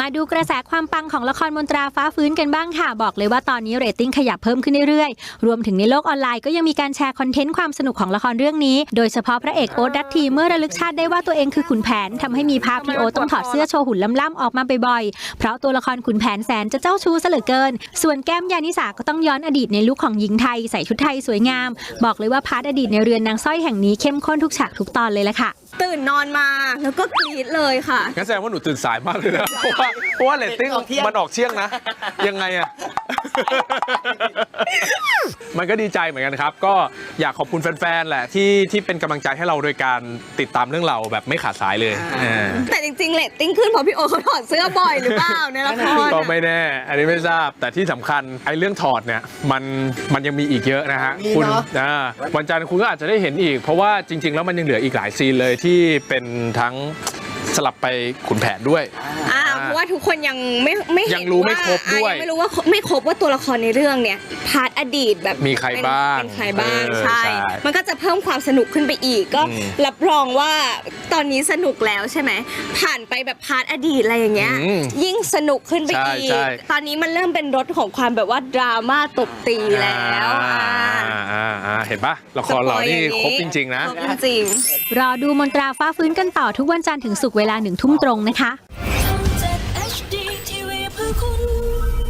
มาดูกระแสความปังของละครมนตราฟ้าฟื้นกันบ้างค่ะ บอกเลยว่าตอนนี้เรตติ้งขยับเพิ่มขึ้นเรื่อยๆ รวมถึงในโลกออนไลน์ก็ยังมีการแชร์คอนเทนต์ความสนุกของละครเรื่องนี้ โดยเฉพาะพระเอกโอ๊ตดัตทีเมื่อระลึกชาติได้ว่าตัวเองคือขุนแผนทำให้มีภาพที่โอ๊ตต้องถอดเสื้อโชว์หุ่นล่ำๆออกมาบ่อยๆ เพราะตัวละครขุนแผนแสนจะเจ้าชู้ซะเหลือเกิน ส่วนแก้มยานิสาก็ต้องย้อนอดีตในลุคของหญิงไทยใส่ชุดไทยสวยงาม บอกเลยว่าพาร์ทอดีตในเรือนนางสร้อยแห่งนี้เข้มข้นทุกฉากทุกตอนเลยละค่ะ ตื่นนอนมาแล้วก็กรี๊ดเลยค่ะ งั้นแสดงว่าหนูตื่นสายมากเลยนะ เพราะว่าเพราะว่าเรตติ้งมันออกเที่ยงนะ ยังไงอะ มันก็ดีใจเหมือนกันครับ ก็อยากขอบคุณแฟนๆแหละที่ที่เป็นกำลังใจให้เราโดยการติดตามเรื่องเราแบบไม่ขาดสายเลยเออแต่จริงๆเรตติ้งขึ้นเพราะพี่โอเขาถอดเสื้อบ่อยหรือเปล่าในละครก็อะไม่แน่ อันนี้ไม่ทราบแต่ที่สำคัญไอ้เรื่องถอดเนี่ยมันมันยังมีอีกเยอะนะฮะมีคุณเนอะอ่าวันจันทร์คุณก็อาจจะได้เห็นอีก เพราะว่าจริง ๆ แล้วมันยังเหลืออีกหลายซีนเลยที่เป็นทั้งสลับไปขุนแผนด้วย อ่า เพราะว่าทุกคนยังไม่ไม่เห็นยังรู้ไม่ครบาด้วยอะงไม่รู้ว่าไม่ครบว่าตัวละครในเรื่องเนี่ยพาร์ทอดีตแบบมีใครบ้างเป็นใครบ้างเออใช่ ใช่มันก็จะเพิ่มความสนุกขึ้นไปอีกก็อืมรับรองว่าตอนนี้สนุกแล้วใช่ไหมผ่านไปแบบพาร์ทอดีตอะไรอย่างเงี้ยอืมยิ่งสนุกขึ้นไปใช่อีก ใช่ ตอนนี้มันเริ่มเป็นรสของความแบบว่าดราม่าตบตีแล้วอ่าอ่าอ่าเห็นปะละครเรานี่ครบจริง ๆ นะ ครบจริงๆรอดูมนตราฟ้าฟื้นกันต่อทุกวันจันทร์ถึงศุกร์เวลาหนึ่งทุ่มตรงนะคะ คน